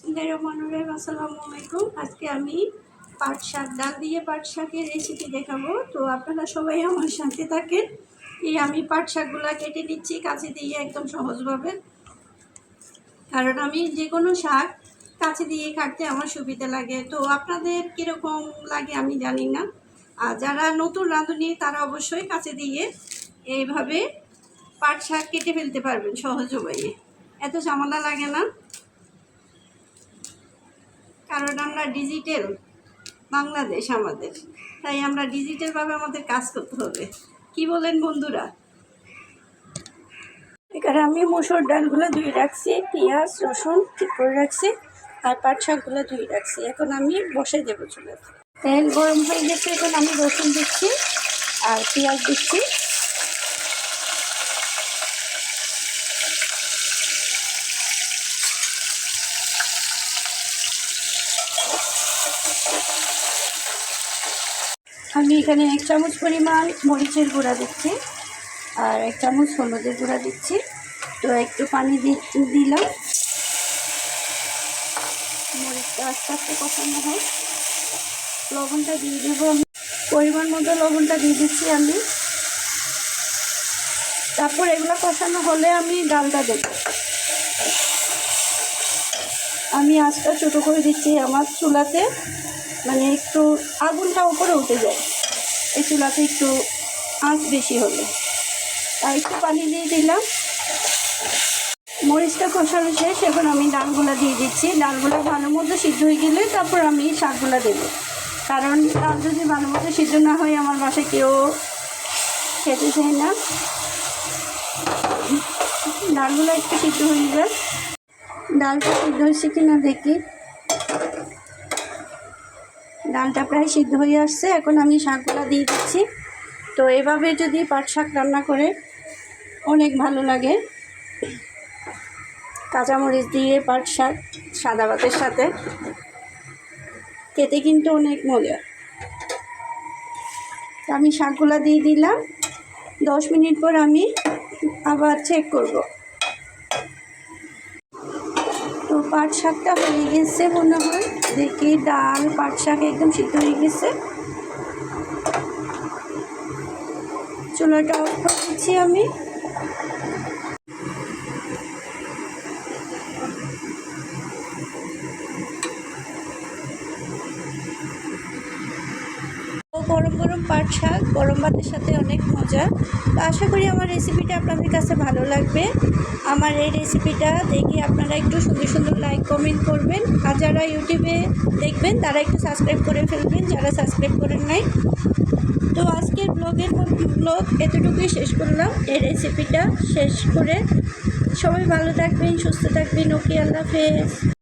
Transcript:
বিসমিল্লাহির আসসালামু আলাইকুম। আজকে আমি পাট শাক, ডাল দিয়ে পাট শাকের রেসিপি দেখাবো। তো আপনারা সবাই আমার সাথে থাকেন। এই আমি পাট শাকগুলো কেটে নিচ্ছি কাছে দিয়ে একদম সহজভাবে। কারণ আমি যে কোনো শাক কাছে দিয়ে কাটতে আমার সুবিধা লাগে। তো আপনাদের কীরকম লাগে আমি জানি না। আর যারা নতুন রাঁধুনি, তারা অবশ্যই কাছে দিয়ে এইভাবে পাট শাক কেটে ফেলতে পারবেন সহজ উপায়ে। এত ঝামেলা লাগে না। কারণ আমরা ডিজিটাল বাংলাদেশ আমাদের। তাই আমরা ডিজিটালভাবে আমাদের কাজ করতে হবে। কি বলেন বন্ধুরা? এখানে আমি মুসুর ডালগুলো ধুয়ে রাখছি, পেঁয়াজ, রসুন ঠিক করে রাখছি, আর পাট শাকগুলো ধুয়ে রাখছি। এখন আমি বসে দেবো চলে তেল গরম হয়ে গেছে, এখন আমি রসুন দিচ্ছি আর পেঁয়াজ দিচ্ছি। আমি এখানে এক চামচ পরিমাণ মরিচের গুঁড়া দিচ্ছি আর এক চামচ হলুদের গুঁড়া দিচ্ছি। তো একটু পানি দিলাম। মরিচটা আস্তে আস্তে কষানো হয় লবণটা দিয়ে দেবো আমি। পরিমাণ মতো লবণটা দিয়ে দিচ্ছি আমি। তারপর এগুলো কষানো হলে আমি ডালটা দেব। আমি আজটা ছোটো করে দিচ্ছি আমার চুলাতে। মানে একটু আগুনটা উপরে উঠে যায়। এই চুলাতে একটু আঁচ বেশি হলে। আর একটু পানি দিয়ে দিলাম। মরিচটা কষানো শেষ এখন আমি ডালগুলা দিয়ে দিচ্ছি। ডালগুলা ভালো মতো সিদ্ধ হয়ে গেলে তারপর আমি শাকগুলা দেবো। কারণ ডাল যদি ভালো মতো সিদ্ধ না হয়, আমার বাসায় কেউ খেতে চায় না। ডালগুলো একটু সিদ্ধ হয়ে যায় ডালটা সিদ্ধ হয়েছে কিনা দেখি। ডালটা প্রায় সিদ্ধ হয়ে আসছে, এখন আমি শাকগুলো দিয়ে দিচ্ছি। তো এভাবে যদি পাট শাক রান্না করে অনেক ভালো লাগে। কাঁচামরিচ দিয়ে পাট শাক, সাদা ভাতের সাথে। খেতে কিন্তু অনেক মজা। আমি শাকগুলো দিয়ে দিলাম। দশ মিনিট পর আমি আবার চেক করব তো পাট শাকটা হয়ে গেছে মনে হয়। দেখি ডাল পাট শাক একদম সিদ্ধ হয়ে গেছে। চুলাটা অফ করে দিচ্ছি আমি। গরম গরম পাট শাক, গরম ভাতের সাথে অনেক মজা। তো আশা করি আমার রেসিপিটা আপনাদের কাছে ভালো লাগবে। আমার এই রেসিপিটা দেখে আপনারা একটু সুন্দর সুন্দর লাইক কমেন্ট করবেন। আর যারা ইউটিউবে দেখবেন, তারা একটু সাবস্ক্রাইব করে ফেলবেন, যারা সাবস্ক্রাইব করেন নাই। তো আজকের ব্লগের ব্লগ এতটুকুই শেষ করলাম। এই রেসিপিটা শেষ করে সবাই ভালো থাকবেন, সুস্থ থাকবেন। ওকে, আল্লাহ হাফেজ।